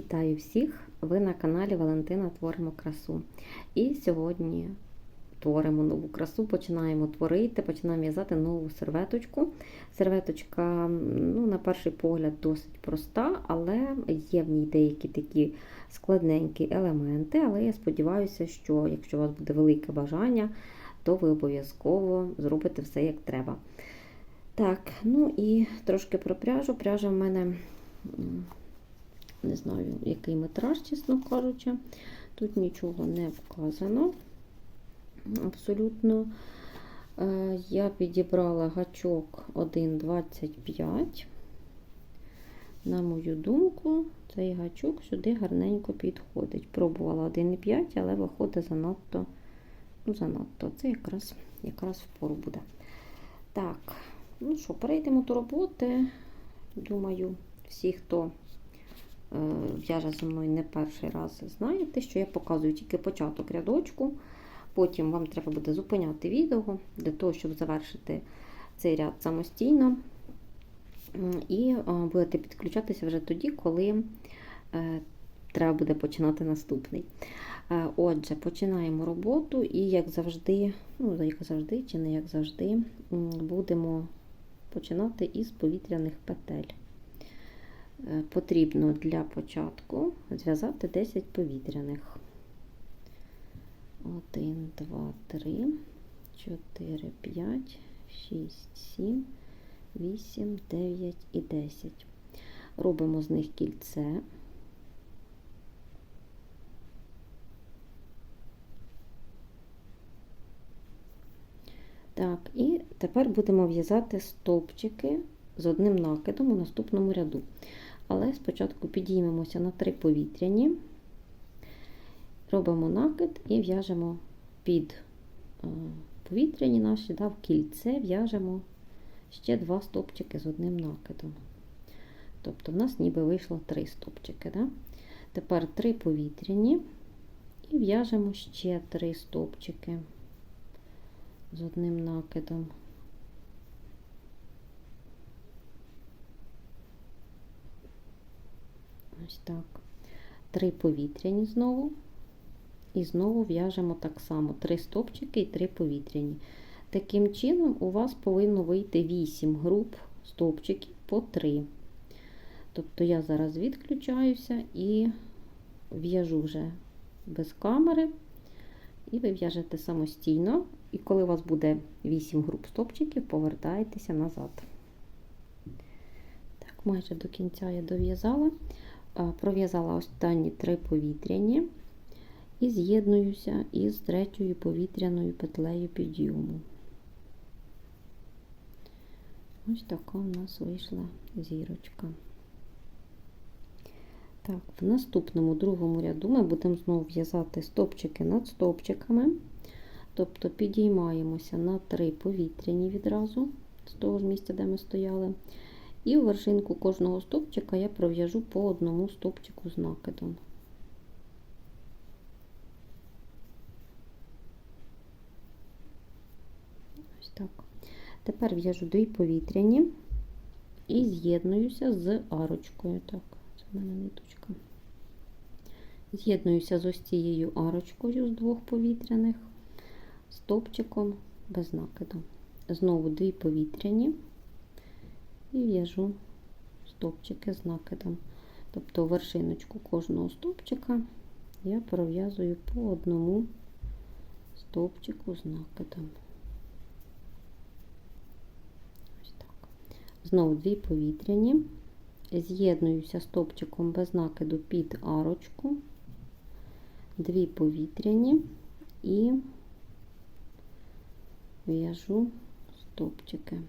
Вітаю всіх! Ви на каналі Валентина Творимо красу. І сьогодні творимо нову красу, починаємо творити, починаємо в'язати нову серветочку. Серветочка, ну, на перший погляд, досить проста, але є в ній деякі такі складненькі елементи. Але я сподіваюся, що якщо у вас буде велике бажання, то ви обов'язково зробите все як треба. Так, ну і трошки про пряжу. Пряжа в мене не знаю, який метраж, чесно кажучи. Тут нічого не вказано. Абсолютно. Я підібрала гачок 1,25. На мою думку, цей гачок сюди гарненько підходить. Пробувала 1,5, але виходить занадто, ну, занадто. Це якраз якраз впору буде. Так, ну що, перейдемо до роботи. Думаю, всі, хто в'яже зі мною не перший раз, знаєте, що я показую тільки початок рядочку. Потім вам треба буде зупиняти відео для того, щоб завершити цей ряд самостійно. І будете підключатися вже тоді, коли треба буде починати наступний. Отже, починаємо роботу, і, як завжди, ну, як завжди, чи не як завжди, будемо починати із повітряних петель. Потрібно для початку зв'язати 10 повітряних. 1, 2, 3, 4, 5, 6, 7, 8, 9 і 10. Робимо з них кільце. Так, і тепер будемо в'язати стовпчики з одним накидом у наступному ряду. Але спочатку підіймемося на три повітряні, робимо накид і в'яжемо під повітряні наші, да, в кільце в'яжемо ще два стопчики з одним накидом. Тобто в нас ніби вийшло три стопчики. Да? Тепер три повітряні і в'яжемо ще три стопчики з одним накидом. Ось так. Три повітряні знову. І знову в'яжемо так само: три стопчики і три повітряні. Таким чином, у вас повинно вийти 8 груп стовпчиків по 3. Тобто я зараз відключаюся і в'яжу вже без камери, і ви в'яжете самостійно. І коли у вас буде 8 груп стопчиків, повертаєтеся назад. Так, майже до кінця я дов'язала пров'язала останні три повітряні і з'єднуюся із третьою повітряною петлею підйому. Ось така у нас вийшла зірочка. Так, В наступному другому ряду ми будемо знову в'язати стопчики над стопчиками, тобто підіймаємося на три повітряні відразу, з того ж місця, де ми стояли. І в вершинку кожного стовпчика я пров'яжу по одному стовпчику з накидом. Ось так. Тепер в'яжу дві повітряні і з'єднуюся з арочкою. Так, це в мене ниточка. З'єднуюся з ось цією арочкою з двох повітряних, стовпчиком без накиду. Знову дві повітряні і в'яжу стовпчики з накидом. Тобто вершиночку кожного стовпчика я пров'язую по одному стовпчику з накидом. Ось так. Знову дві повітряні, з'єднуюся стовпчиком без накиду під арочку, дві повітряні і в'яжу стовпчики.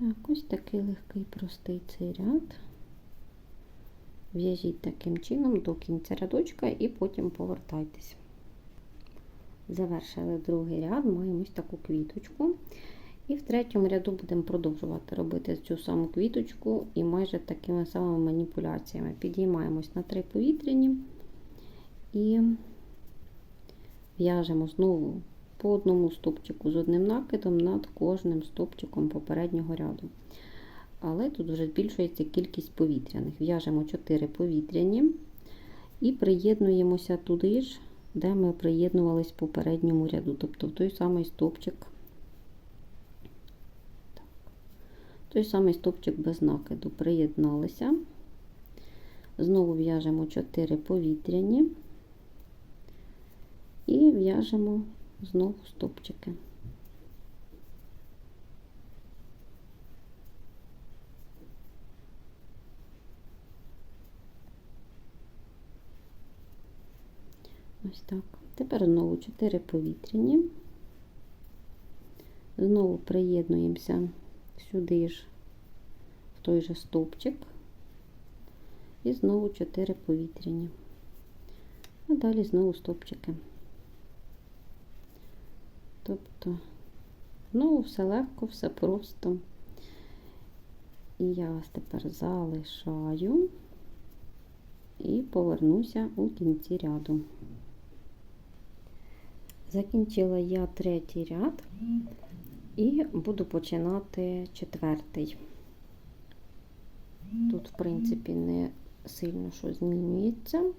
Так, ось такий легкий простий цей ряд. В'яжіть таким чином до кінця рядочка і потім повертайтесь. Завершили другий ряд, маємо ось таку квіточку. І в третьому ряду будемо продовжувати робити цю саму квіточку і майже такими самими маніпуляціями. Підіймаємось на три повітряні і в'яжемо знову по одному стовпчику з одним накидом над кожним стовпчиком попереднього ряду. Але тут вже збільшується кількість повітряних. В'яжемо 4 повітряні і приєднуємося туди ж, де ми приєднувались в попередньому ряду, тобто в той самий стовпчик. Той самий стовпчик без накиду. Приєдналися. Знову в'яжемо 4 повітряні і в'яжемо знову стовпчики. Ось так. Тепер знову 4 повітряні. Знову приєднуємося сюди ж, в той же стовпчик. І знову 4 повітряні. А далі знову стовпчики. Тобто, знову все легко, все просто. І я вас тепер залишаю і повернуся у кінці ряду. Закінчила я третій ряд і буду починати четвертий. Тут, в принципі, не сильно що змінюється.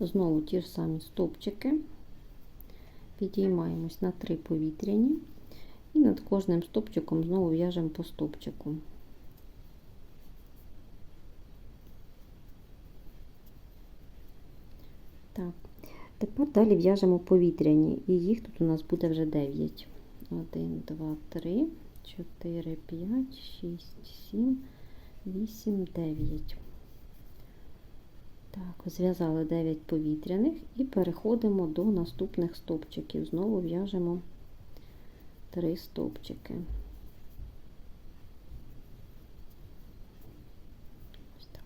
Знову ті ж самі стовпчики. Підіймаємось на три повітряні і над кожним стовпчиком знову в'яжемо по стовпчику. Так, тепер далі в'яжемо повітряні, і їх тут у нас буде вже 9. 1, 2, 3, 4, 5, 6, 7, 8, 9. Так, зв'язали 9 повітряних і переходимо до наступних стовпчиків. Знову в'яжемо 3 стовпчики. Ось так.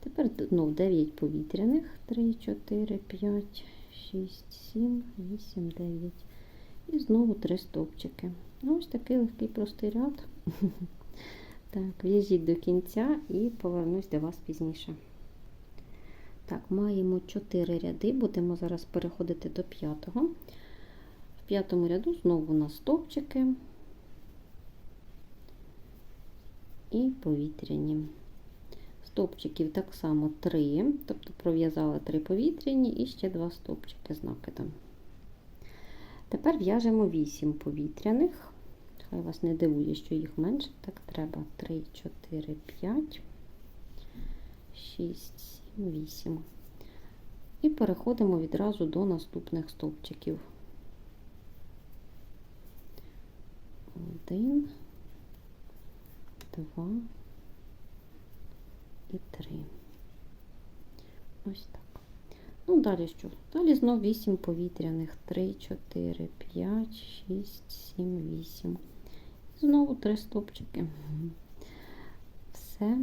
Тепер знов 9 повітряних. 3, 4, 5, 6, 7, 8, 9. І знову 3 стовпчики. Ось такий легкий простий ряд. Так, в'яжіть до кінця і повернусь до вас пізніше. Так, маємо 4 ряди, будемо зараз переходити до п'ятого. В п'ятому ряду знову у нас стовпчики і повітряні. Стовпчиків так само 3, тобто пров'язали 3 повітряні і ще 2 стовпчики з накидом. Тепер в'яжемо 8 повітряних. Хай вас не дивує, що їх менше. Так, треба 3, 4, 5, 6, 7, 8. І переходимо відразу до наступних стовпчиків. Один, два і три. Ось так. Ну, далі що? Далі знов 8 повітряних. 3, 4, 5, 6, 7, 8. Знову 3 стопчики. Все.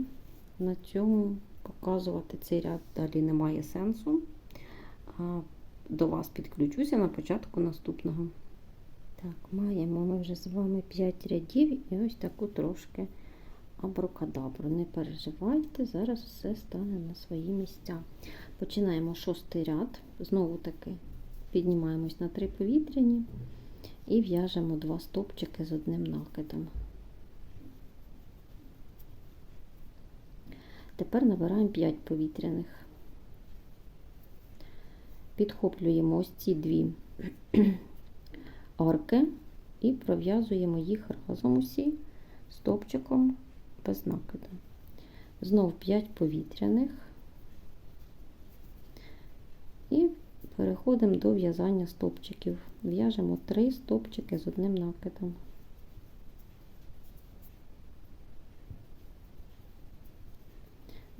На цьому показувати цей ряд далі немає сенсу. До вас підключуся на початку наступного. Так, маємо ми вже з вами 5 рядів і ось таку трошки абракадабру. Не переживайте, зараз все стане на свої місця. Починаємо шостий ряд, знову таки піднімаємось на три повітряні і в'яжемо два стопчики з одним накидом. Тепер набираємо 5 повітряних. Підхоплюємо ось ці дві арки і пров'язуємо їх разом усі стопчиком без накиду. Знов 5 повітряних і переходимо до в'язання стопчиків. В'яжемо 3 стопчики з одним накидом.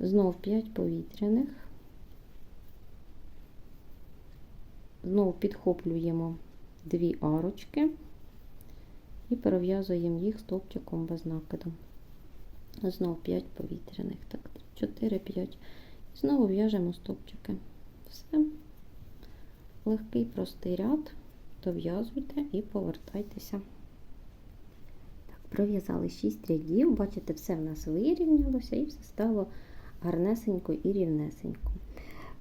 Знов 5 повітряних. Знову підхоплюємо дві арочки і перев'язуємо їх стовпчиком без накиду. Знову 5 повітряних. Так, 4, 5. І знову в'яжемо стовпчики. Все. Легкий простий ряд, дов'язуйте і повертайтеся. Так, Пров'язали 6 рядів, бачите, все в нас вирівнялося і все стало гарнесенько і рівнесенько.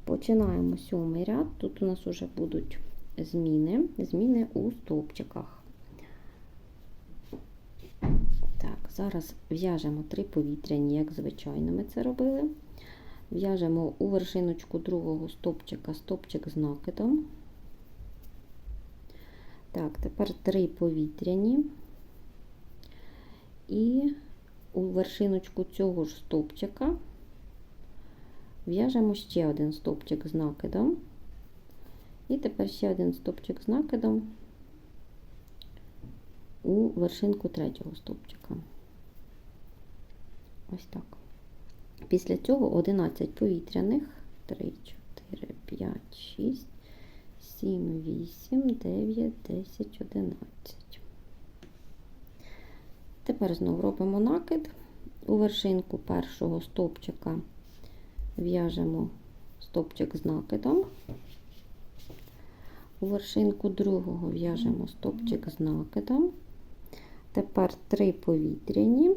Починаємо сьомий ряд. Тут у нас вже будуть зміни, зміни у стовпчиках. Так, зараз в'яжемо три повітряні, як звичайно ми це робили. В'яжемо у вершиночку другого стовпчика стовпчик з накидом. Так, тепер три повітряні. І у вершиночку цього ж стовпчика в'яжемо ще один стовпчик з накидом. І тепер ще один стовпчик з накидом у вершинку третього стовпчика. Ось так. Після цього 11 повітряних. 3, 4, 5, 6, 7, 8, 9, 10, 11. Тепер знову робимо накид. У вершинку першого стовпчика в'яжемо стовпчик з накидом. У вершинку другого в'яжемо стовпчик з накидом. Тепер три повітряні.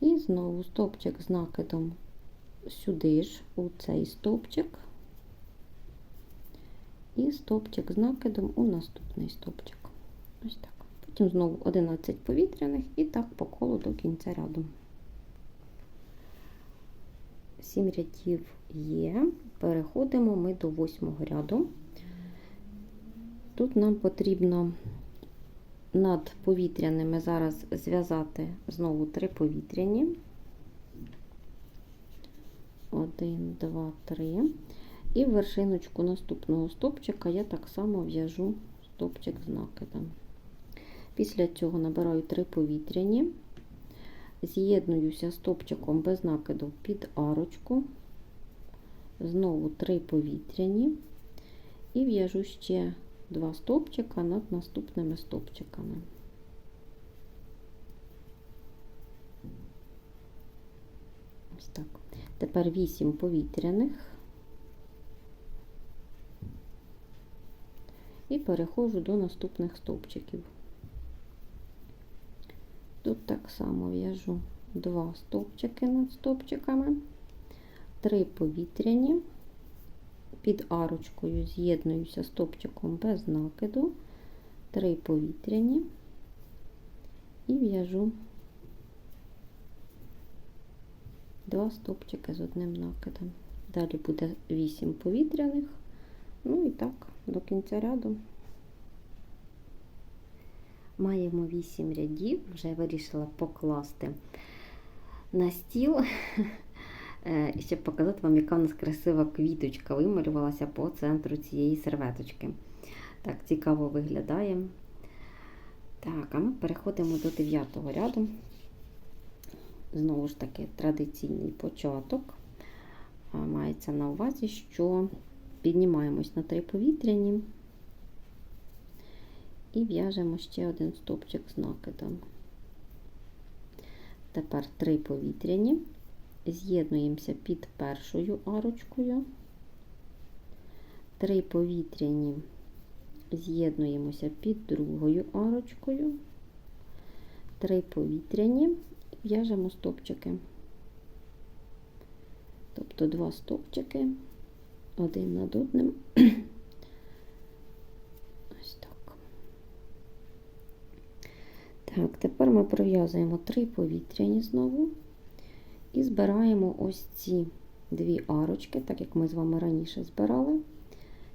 І знову стовпчик з накидом сюди ж, у цей стовпчик. І стовпчик з накидом у наступний стовпчик. Ось так. Потім знову 11 повітряних і так по колу до кінця ряду. 7 рядів є. Переходимо ми до восьмого ряду. Тут нам потрібно над повітряними зараз зв'язати знову три повітряні. Один, два, три. І в вершиночку наступного стопчика я так само в'яжу стопчик з накидом. Після цього набираю три повітряні, з'єднуюся стопчиком без накиду під арочку, знову три повітряні і в'яжу ще два стовпчика над наступними стовпчиками. Ось так. Тепер 8 повітряних і переходжу до наступних стовпчиків. Тут так само в'яжу два стовпчики над стовпчиками, три повітряні. Під арочкою з'єднуюся стопчиком без накиду, три повітряні. І в'яжу два стопчики з одним накидом. Далі буде 8 повітряних, ну і так, до кінця ряду. Маємо 8 рядів, вже вирішила покласти на стіл. Е, щоб показати вам, яка у нас красива квіточка вималювалася по центру цієї серветочки. Так, цікаво виглядає. Так, а ми переходимо до 9 ряду. Знову ж таки, традиційний початок. Мається на увазі, що піднімаємось на три повітряні і в'яжемо ще один стопчик з накидом. Тепер три повітряні з'єднуємося під першою арочкою, три повітряні з'єднуємося під другою арочкою, три повітряні в'яжемо стопчики. Тобто два стопчики один над одним. Ось так. Так, тепер ми пров'язуємо три повітряні знову. І збираємо ось ці дві арочки, так як ми з вами раніше збирали,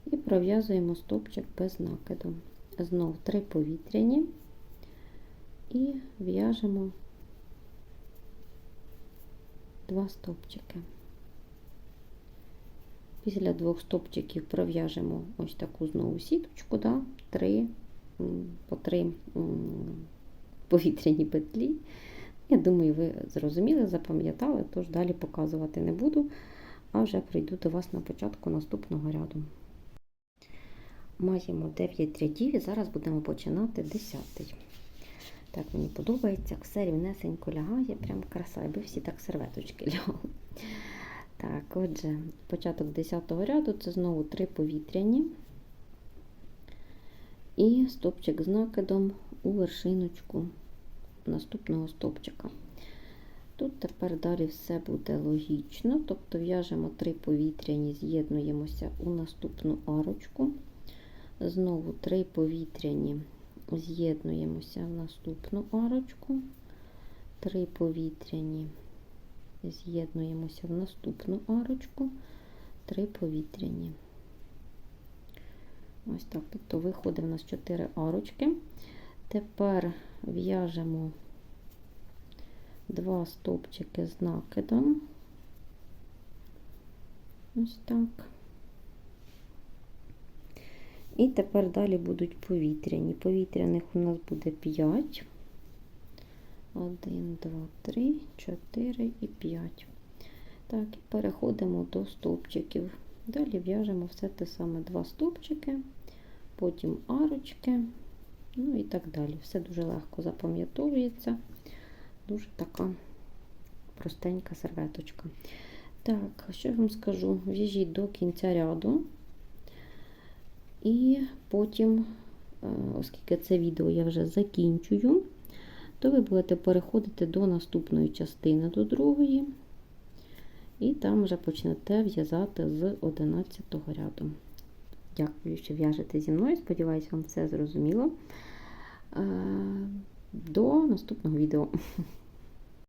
і пров'язуємо стопчик без накиду. Знов три повітряні і в'яжемо два стопчики. Після двох стопчиків пров'яжемо ось таку знову сіточку, да, три, по три повітряні петлі. Я думаю, ви зрозуміли, запам'ятали, тож далі показувати не буду, а вже прийду до вас на початку наступного ряду. Маємо 9 рядів і зараз будемо починати 10. Так, мені подобається, все рівнесенько лягає, прям краса, аби всі так серветочки лягали. Так, отже, початок 10 ряду це знову 3 повітряні і стопчик з накидом у вершиночку наступного стовпчика. Тут тепер далі все буде логічно, тобто в'яжемо три повітряні, з'єднуємося у наступну арочку, Знову три повітряні з'єднуємося в наступну арочку. Три повітряні з'єднуємося в наступну арочку, три повітряні. Ось так. Тобто виходить у нас 4 арочки. Тепер в'яжемо два стовпчики з накидом. Ось так. І тепер далі будуть повітряні. Повітряних у нас буде 5. 1, 2, 3, 4 і 5. Так, і переходимо до стовпчиків. Далі в'яжемо все те саме два стовпчики, потім арочки, ну і так далі. Все дуже легко запам'ятовується. Дуже така простенька серветочка. Так, що я вам скажу? В'яжіть до кінця ряду. І потім, е, оскільки це відео я вже закінчую, то ви будете переходити до наступної частини, до другої, і там вже почнете в'язати з 11 ряду. Дякую, що в'яжете зі мною. Сподіваюсь, вам все зрозуміло. Е, До наступного відео.